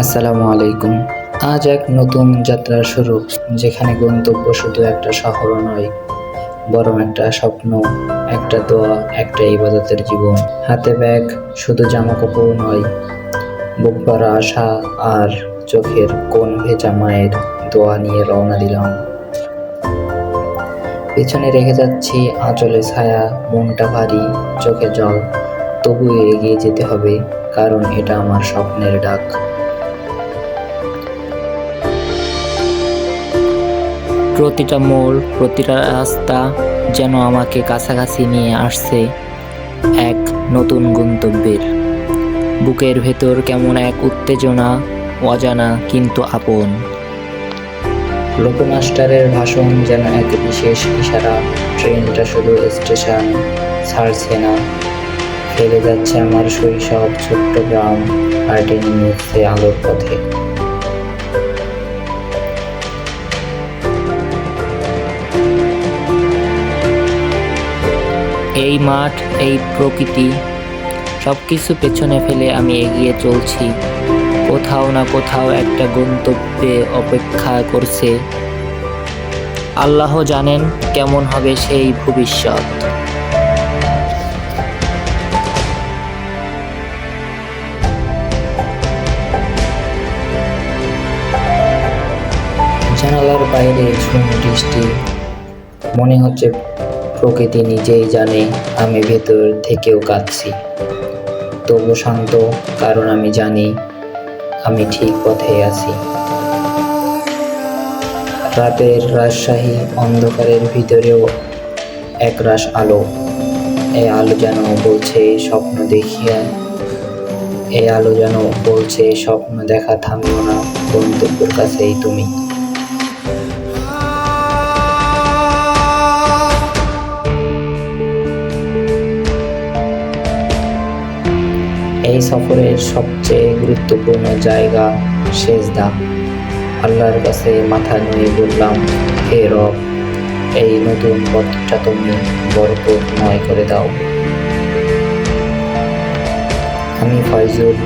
আসসালামু আলাইকুম। আজ এক নতুন যাত্রার শুরু, যেখানে গন্তব্য শুধু একটা শহর নয়, বরং একটা স্বপ্ন, একটা দোয়া, একটা ইবাদতের জীবন। হাতে ব্যাগ, শুধু জামা কাপড় নয়, বুক ভরা আশা আর চোখের কোন ভেজা মায়ের দোয়া নিয়ে রওনা দিলাম। পেছনে রেখে যাচ্ছি আঁচলে ছায়া, মনটা ভারী, চোখে জল। তবুও এগিয়ে যেতে হবে, কারণ এটা আমার স্বপ্নের ডাক। প্রতিটা মোড়, প্রতিটা রাস্তা যেন আমাকে কাছাকাছি নিয়ে আসছে এক নতুন গন্তব্যের। বুকের ভেতর কেমন এক উত্তেজনা, অজানা কিন্তু আপন। লোকমাস্টারের ভাষণ যেন এক বিশেষ ইশারা, ট্রেনটা শুধু স্টেশন ছাড়ছে না। ফেলে যাচ্ছে আমার শৈশব ছোট্ট গ্রাম, আর হার্টে নিচ্ছে আলোর পথে। এই মাঠ, এই প্রকৃতি সব কিছু পেছনে ফেলে আমি এগিয়ে চলছি। কোথাও না কোথাও একটা গন্তব্যে অপেক্ষা করছে। আল্লাহ জানেন কেমন হবে সেই ভবিষ্যৎ। জানালার বাইরে ঝুম বৃষ্টি, মনে হচ্ছে প্রকৃতি নিজেই জানে, আমি ভেতর থেকেও কাঁদছি। তবু শান্ত, কারণ আমি জানি, আমি ঠিক পথে আছি। রাতের রাজশাহী অন্ধকারের ভিতরেও এক একরাশ আলো। এই আলো যেন বলছে স্বপ্ন দেখিয়া এই আলো যেন বলছে স্বপ্ন দেখা থামিও না, গন্তব্যের কাছেই তুমি। এই সফরের সবচেয়ে গুরুত্বপূর্ণ জায়গা সেজদা। আল্লাহর কাছে মাথা নিয়ে বললাম, হে রব, এই নতুন পথটা তুমি বরকতময় করে দাও। আমি ফয়জুল,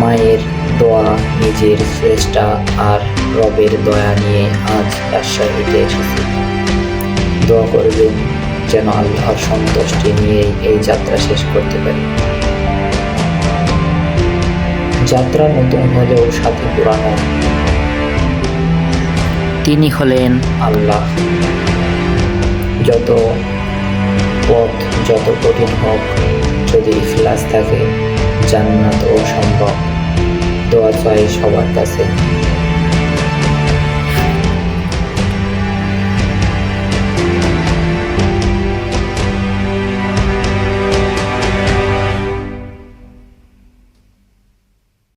মায়ের দোয়া, নিজের চেষ্টা আর রবের দয়া নিয়ে আজ রাজশাহীতে এসেছি। দোয়া করবেন যেন আল্লাহর সন্তুষ্টি নিয়ে এই যাত্রা শেষ করতে পারি। যাত্রা নতুন হলেও সাথে পুরানো তিনি হলেন আল্লাহ। যত পথ যত কঠিন হোক যদি ইখলাস থাকে জান্নাত ও সম্ভব। দোয়া চাই সবার কাছে।